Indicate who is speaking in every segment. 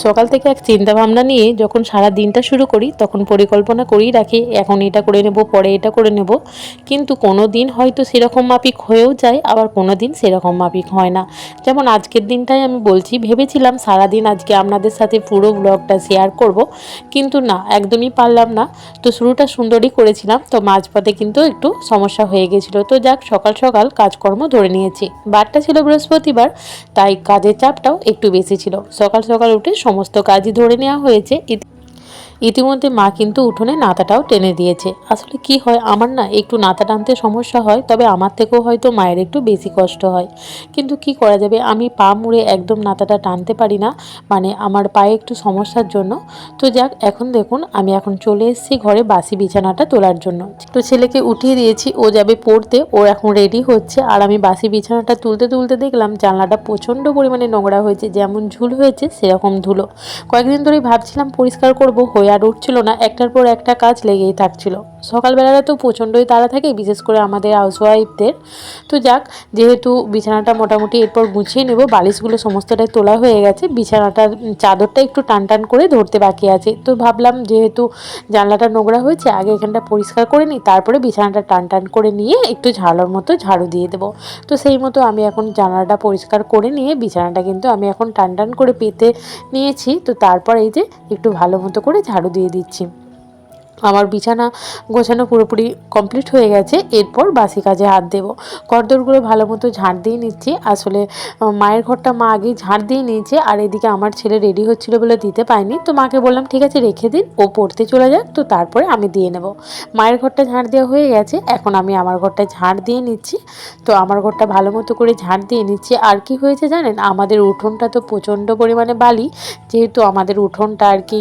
Speaker 1: সকাল থেকে এক চিন্তা ভাবনা নিয়ে যখন সারা দিনটা শুরু করি, তখন পরিকল্পনা করেই রাখি, এখন এটা করে নেব, পরে এটা করে নেব। কিন্তু কোনো দিন হয়তো সেরকম মাফিক হয়েও যায়, আবার কোনো দিন সেরকম মাফিক হয় না। যেমন আজকের দিনটাই আমি বলছি, ভেবেছিলাম সারা দিন আজকে আপনাদের সাথে পুরো ব্লগটা শেয়ার করব, কিন্তু না, একদমই পারলাম না। তো শুরুটা সুন্দরই করেছিলাম, তো মাঝপথে কিন্তু একটু সমস্যা হয়ে গেছিল। তো যাক, সকাল সকাল কাজকর্ম ধরে নিয়েছি। বারটা ছিল বৃহস্পতিবার, তাই কাজের চাপটাও একটু বেশি ছিল। সকাল সকাল উঠে সমস্ত কাজই ধরে নেওয়া হয়েছে। ইতিমধ্যে মা কিন্তু উঠোনে নাতাটাও টেনে দিয়েছে। আসলে কি হয় আমার না একটু নাতা টানতে সমস্যা হয়, তবে আমার থেকেও হয়তো মায়ের একটু বেশি কষ্ট হয়। কিন্তু কি করা যাবে? আমি পা মুড়ে একদম নাতাটা টানতে পারি না মানে আমার পায়ে একটু সমস্যার জন্য। তো যাক, এখন দেখুন, আমি এখন চলে এসেছি ঘরে বাসি বিছানাটা তোলার জন্য। তো ছেলেকে উঠিয়ে দিয়েছি, ও যাবে পড়তে, ও এখন রেডি হচ্ছে। আর আমি বাসি বিছানাটা তুলতে তুলতে দেখলাম, জানলাটা প্রচণ্ড পরিমাণে নোংরা হয়েছে, যেমন ঝুল হয়েছে সেরকম ধুলো। কয়েকদিন ধরেই ভাবছিলাম পরিষ্কার করব, হয়ে আর উঠছিল না, একটার পর একটা কাজ লেগেই থাকছিল। সকালবেলাটা তো প্রচণ্ডই তাড়া থাকে, বিশেষ করে আমাদের হাউসওয়াইফদের তো যাক, যেহেতু বিছানাটা মোটামুটি এরপর গুছিয়ে নেব, বালিশগুলো সমস্তটাই তোলা হয়ে গেছে, বিছানাটার চাদরটা একটু টান টান করে ধরতে বাকি আছে। তো ভাবলাম যেহেতু জানলাটা নোংরা হয়েছে, আগে এখানটা পরিষ্কার করে নিই, তারপরে বিছানাটা টান টান করে নিয়ে একটু ঝাড়ার মতো ঝাড়ু দিয়ে দেবো। তো সেই মতো আমি এখন জানলাটা পরিষ্কার করে নিয়ে, বিছানাটা কিন্তু আমি এখন টান টান করে পেতে নিয়েছি। তো তারপর এই যে একটু ভালো মতো করে ঝাড়ু দিয়ে দিচ্ছি। আমার বিছানা গোছানো পুরোপুরি কমপ্লিট হয়ে গেছে, এরপর বাসি কাজে হাত দেব। কর্দরগুলো ভালো মতো ঝাড় দিয়ে নিচ্ছি। আসলে মায়ের ঘরটা মা আগেই ঝাড় দিয়ে নিয়েছে, আর এদিকে আমার ছেলে রেডি হচ্ছিল বলে দিতে পাইনি তো মাকে বললাম, ঠিক আছে, রেখে দিন, ও পড়তে চলে যাক, তো তারপরে আমি দিয়ে নেব। মায়ের ঘরটা ঝাড় দেওয়া হয়ে গেছে, এখন আমি আমার ঘরটা ঝাড় দিয়ে নিচ্ছি। তো আমার ঘরটা ভালো মতো করে ঝাড় দিয়ে নিচ্ছি। আর কি হয়েছে জানেন, আমাদের উঠোনটা তো প্রচণ্ড পরিমাণে বালি, যেহেতু আমাদের উঠোনটা আর কি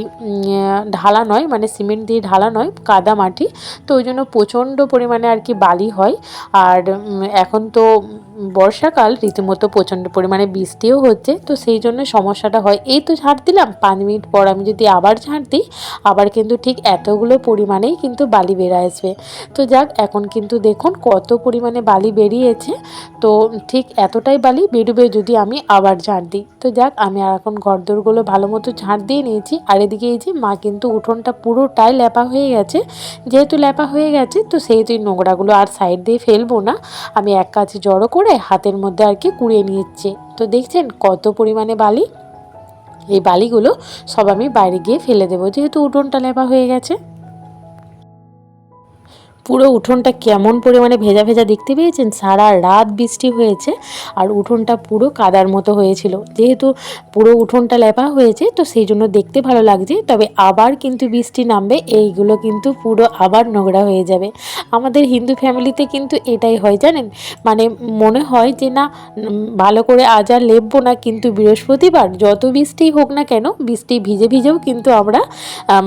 Speaker 1: ঢালা নয় মানে সিমেন্ট দিয়ে ঢালা নয়, কাদা মাটি। তো ওই জন্য প্রচণ্ড পরিমাণে আর কি বালি হয়। আর এখন তো বর্ষাকাল, রীতিমতো প্রচণ্ড পরিমাণে বৃষ্টিও হচ্ছে। তো সেই জন্য সমস্যাটা হয়। এই তো ঝাড় দিলাম, পাঁচ মিনিট পর আমি যদি আবার ঝাড় দিই, আবার কিন্তু ঠিক এতগুলো পরিমাণেই কিন্তু বালি বেড়ে আসবে। তো যাক, এখন কিন্তু দেখুন কত পরিমাণে বালি বেরিয়েছে। তো ঠিক এতটাই বালি বেরোবে যদি আমি আবার ঝাড় দিই। তো যাক, আমি আর এখন ঘরদোরগুলো ভালো মতো ঝাড় দিয়ে নিয়েছি। আর এদিকে এই যে মা কিন্তু উঠোনটা পুরোটাই ল্যাপা হয়ে গেছে। যেহেতু ল্যাপা হয়ে গেছে, তো সেহেতু নোংরাগুলো আর সাইড দিয়ে ফেলব না। আমি এক কাছে জড়ো করে হাতের মধ্যে আর কি কুড়িয়ে নিচ্ছে। তো দেখছেন কত পরিমাণে বালি। এই বালিগুলো সব আমি বাইরে গিয়ে ফেলে দেবো, যেহেতু উঠোনটা লেপা হয়ে গেছে। পুরো উঠোনটা কেমন পরিমাণে ভেজা ভেজা দেখতে পেয়েছেন? সারা রাত বৃষ্টি হয়েছে আর উঠোনটা পুরো কাদার মতো হয়েছিল। যেহেতু পুরো উঠোনটা লেপা হয়েছে, তো সেই জন্য দেখতে ভালো লাগছে। তবে আবার কিন্তু বৃষ্টি নামবে, এইগুলো কিন্তু পুরো আবার নোংরা হয়ে যাবে। আমাদের হিন্দু ফ্যামিলিতে কিন্তু এটাই হয়, জানেন? মানে মনে হয় যে না ভালো করে আজ আর লেপবো না কিন্তু বৃহস্পতিবার। যত বৃষ্টি হোক না কেন, বৃষ্টি ভিজে ভিজেও কিন্তু আমরা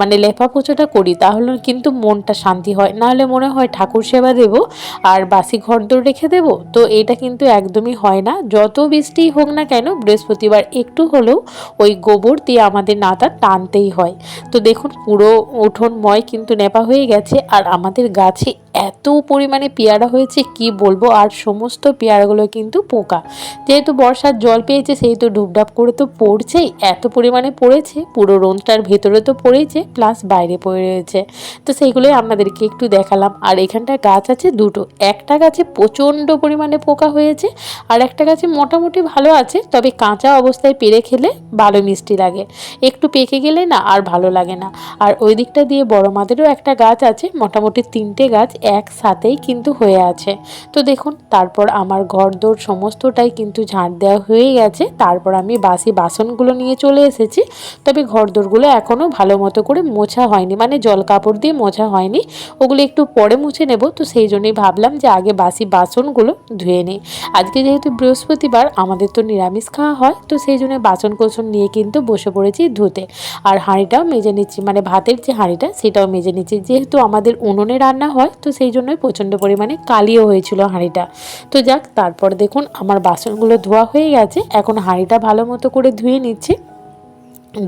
Speaker 1: মানে লেপা পোছাটা করি। তাহলে কিন্তু মনটা শান্তি হয়। নাহলে মনে হয় ঠাকুর সেবা দেব আর বাসি ঘর দোর রেখে দেব। তো এটা কিন্তু একদমই হয় না। যত বৃষ্টি হোক না কেন বৃহস্পতিবার একটু হলেও ওই গোবর দিয়ে আমাদের নাতা টানতেই হয়। তো দেখুন পুরো উঠোনময় কিন্তু নেপা হয়ে গেছে আর আমাদের গাছে এত পরিমাণে পেয়ারা হয়েছে, কি বলব? আর সমস্ত পেয়ারাগুলো কিন্তু পোকা। যেহেতু বর্ষার জল পেয়েছে, সেহেতু ডুবডাব করে তো পড়ছেই। এত পরিমাণে পড়েছে, পুরো রোনটার ভেতরে তো পড়েছে প্লাস বাইরে পড়ে রয়েছে তো সেইগুলোই আপনাদেরকে একটু দেখালাম। আর এখানটা গাছ আছে দুটো। একটা গাছে প্রচণ্ড পরিমাণে পোকা হয়েছে, আর একটা গাছে মোটামুটি ভালো আছে, তবে কাঁচা অবস্থায় পেরে খেলে ভালো মিষ্টি লাগে। একটু পেকে গেলে না আর ভালো লাগে না। আর ওই দিকটা দিয়ে বড় মাদেরও একটা গাছ আছে, মোটামুটি তিনটে গাছ। একসাথেই কিন্তু হয়ে আছে। তো দেখুন, তারপর আমার ঘর দোর সমস্তটাই কিন্তু ঝাঁট দেওয়া হয়ে গেছে। তারপর আমি বাসি বাসনগুলো নিয়ে চলে এসেছি। তবে ঘর দোরগুলো এখনও ভালো মতো করে মোছা হয়নি মানে জল কাপড় দিয়ে মোছা হয়নি। ওগুলো একটু পরে মুছে নেব। তো সেই জন্যই ভাবলাম যে আগে বাসি বাসনগুলো ধুয়ে নিই। আজকে যেহেতু বৃহস্পতিবার, আমাদের তো নিরামিষ খাওয়া হয়, তো সেই জন্য বাসন কোসন নিয়ে কিন্তু বসে পড়েছি ধুতে। আর হাঁড়িটাও মেজে নিচ্ছি মানে ভাতের যে হাঁড়িটা, সেটাও মেজে নিচ্ছি। যেহেতু আমাদের উনুনে রান্না হয়, তো সেই জন্যই প্রচণ্ড পরিমাণে কালিও হয়েছিল হাঁড়িটা। তো যাক, তারপর দেখুন, আমার বাসনগুলো ধোয়া হয়ে গেছে। এখন হাঁড়িটা ভালো মতো করে ধুয়ে নিচ্ছি।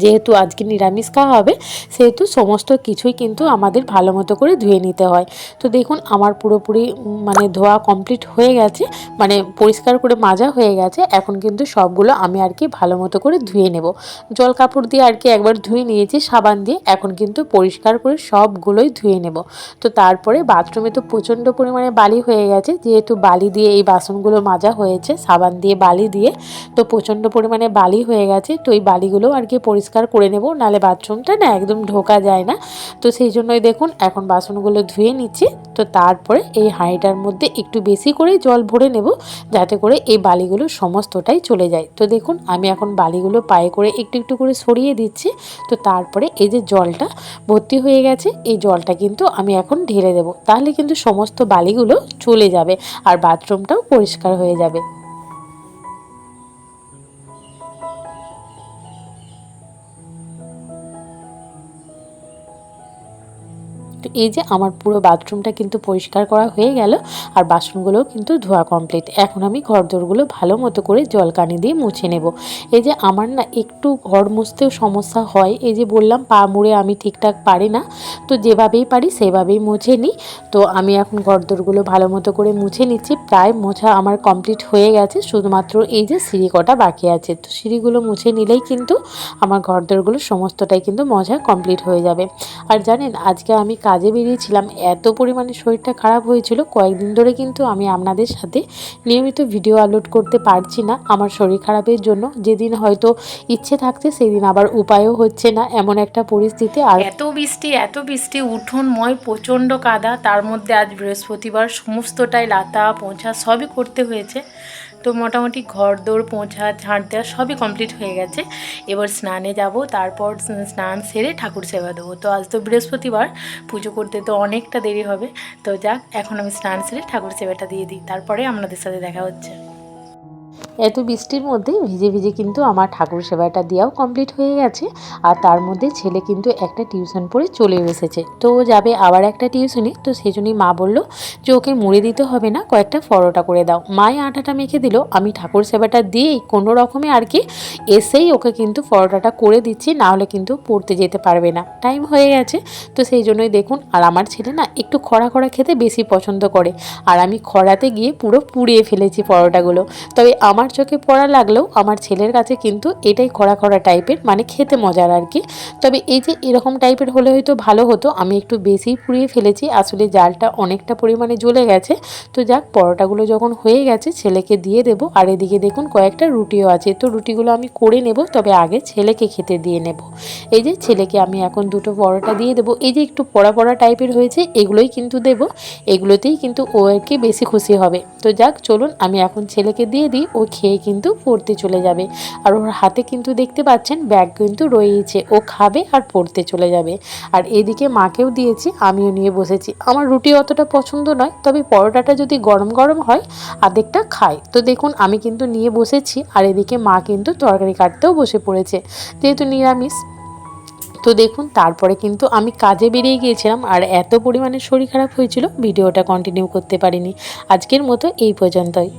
Speaker 1: যেহেতু আজকে নিরামিষ খাওয়া হবে, সেহেতু সমস্ত কিছুই কিন্তু আমাদের ভালো মতো করে ধুয়ে নিতে হয়। তো দেখুন, আমার পুরোপুরি মানে ধোয়া কমপ্লিট হয়ে গেছে মানে পরিষ্কার করে মাজা হয়ে গেছে। এখন কিন্তু সবগুলো আমি আর কি ভালো মতো করে ধুয়ে নেব। জল কাপড় দিয়ে আর কি একবার ধুয়ে নিয়েছি, সাবান দিয়ে। এখন কিন্তু পরিষ্কার করে সবগুলোই ধুয়ে নেব। তো তারপরে বাথরুমে তো প্রচণ্ড পরিমাণে বালি হয়ে গেছে, যেহেতু বালি দিয়ে এই বাসনগুলো মাজা হয়েছে, সাবান দিয়ে বালি দিয়ে, তো প্রচণ্ড পরিমাণে বালি হয়ে গেছে। তো এই বালিগুলো আর কি পরিষ্কার করে নেব, নালে বাথরুমটা না একদম ঢোকা যায় না। তো সেই জন্যই দেখুন, এখন বাসনগুলো ধুয়ে নিচ্ছি। তো তারপরে এই হাঁড়িটার মধ্যে একটু বেশি করে জল ভরে নেব, যাতে করে এই বালিগুলো সমস্তটাই চলে যায়। তো দেখুন, আমি এখন বালিগুলো পায়ে করে একটু একটু করে সরিয়ে দিচ্ছি। তো তারপরে এই যে জলটা ভর্তি হয়ে গেছে, এই জলটা কিন্তু আমি এখন ঢেলে দেবো। তাহলে কিন্তু সমস্ত বালিগুলো চলে যাবে আর বাথরুমটাও পরিষ্কার হয়ে যাবে। তো এই যে আমার পুরো বাথরুমটা কিন্তু পরিষ্কার করা হয়ে গেল আর বাসনগুলোও কিন্তু ধোয়া কমপ্লিট এখন আমি ঘরদোরগুলো ভালো মতো করে জলকানি দিয়ে মুছে নেব। এই যে আমার না একটু ঘর মুছতেও সমস্যা হয়। এই যে বললাম পা মুড়ে আমি ঠিকঠাক পারি না। তো যেভাবেই পারি সেভাবেই মুছে নিই। তো আমি এখন ঘরদোরগুলো ভালো মতো করে মুছে নিচ্ছি। প্রায় মোছা আমার কমপ্লিট হয়ে গেছে। শুধুমাত্র এই যে সিঁড়ি কটা বাকি আছে। তো সিঁড়িগুলো মুছে নিলেই কিন্তু আমার ঘরদোরগুলো সমস্তটাই কিন্তু মজা কমপ্লিট হয়ে যাবে। আর জানেন আজকে আমি কাজে বেরিয়েছিলাম। এত পরিমাণে শরীরটা খারাপ হয়েছিল, কয়েকদিন ধরে কিন্তু আমি আপনাদের সাথে নিয়মিত ভিডিও আপলোড করতে পারছি না আমার শরীর খারাপের জন্য। যেদিন হয়তো ইচ্ছে থাকছে, সেদিন আবার উপায়ও হচ্ছে না এমন একটা পরিস্থিতি। আর
Speaker 2: এত বৃষ্টি এত বৃষ্টি, উঠোনময়, প্রচণ্ড কাদা, তার মধ্যে আজ বৃহস্পতিবার সমস্তটাই লাতা, পোঁছা সবই করতে হয়েছে। তো মোটামুটি ঘর দৌড় পোঁছা, ঝাঁট দেওয়া সবই কমপ্লিট হয়ে গেছে। এবার স্নানে যাব, তারপর স্নান সেরে ঠাকুর সেবা দেবো। তো আজ তো বৃহস্পতিবার, পুজো করতে তো অনেকটা দেরি হবে। তো যাক, এখন আমি স্নান সেরে ঠাকুর সেবাটা দিয়ে দিই। তারপরে আপনাদের সাথে দেখা হচ্ছে।
Speaker 1: এত বৃষ্টির মধ্যে ভিজে ভিজে কিন্তু আমার ঠাকুর সেবাটা দেওয়াও কমপ্লিট হয়ে গেছে। আর তার মধ্যে ছেলে কিন্তু একটা টিউশন পড়ে চলে এসেছে। তো যাবে আবার একটা টিউশনি তো সেই জন্যই মা বলল, যে ওকে মুড়ে দিতে হবে না, কয়েকটা পরোটা করে দাও। মায়ে আটাটা মেখে দিল। আমি ঠাকুর সেবাটা দিয়েই কোনো রকমে আর কি এসেই ওকে কিন্তু পরোটাটা করে দিচ্ছি, না হলে কিন্তু পড়তে যেতে পারবে না। টাইম হয়ে গেছে। তো সেই জন্যই দেখুন, আর আমার ছেলে না একটু খরা খরা খেতে বেশি পছন্দ করে। আর আমি খরাতে গিয়ে পুরো পুড়িয়ে ফেলেছি পরোটাগুলো। তবে আমার চোখে পড়া লাগলেও আমার ছেলের কাছে কিন্তু এটাই খরা খরা টাইপের মানে খেতে মজার আর কি। তবে এই যে এরকম টাইপের হলে হয়তো ভালো হতো, আমি একটু বেশিই পুড়িয়ে ফেলেছি, আসলে জালটা অনেকটা পরিমাণে জ্বলে গেছে। তো যাক, পরোটাগুলো যখন হয়ে গেছে, ছেলেকে দিয়ে দেবো। আর এদিকে দেখুন, কয়েকটা রুটিও আছে। তো রুটিগুলো আমি করে নেব, তবে আগে ছেলেকে খেতে দিয়ে নেব। এই যে ছেলেকে আমি এখন দুটো পরোটা দিয়ে দেবো। এই যে একটু পড়া পড়া টাইপের হয়েছে, এগুলোই কিন্তু দেব। এগুলোতেই কিন্তু ও আর কি বেশি খুশি হবে। তো যাক, চলুন, আমি এখন ছেলেকে দিয়ে দিই, ও খেয়ে কিন্তু পড়তে চলে যাবে। আর ওর হাতে কিন্তু দেখতে পাচ্ছেন, ব্যাগ কিন্তু রয়েছে ও খাবে আর পড়তে চলে যাবে। আর এদিকে মাকেও দিয়েছি, আমিও নিয়ে বসেছি। আমার রুটি অতটা পছন্দ নয়, তবে পরোটাটা যদি গরম গরম হয়, আধেকটা খাই। তো দেখুন, আমি কিন্তু নিয়ে বসেছি, আর এদিকে মা কিন্তু তরকারি কাটতেও বসে পড়েছে। যেহেতু নিরামিষ, তো দেখুন, তারপরে কিন্তু আমি কাজে বেরিয়ে গিয়েছিলাম, আর এত পরিমাণে শরীর খারাপ হয়েছিল, ভিডিওটা কন্টিনিউ করতে পারিনি। আজকের মতো এই পর্যন্তই।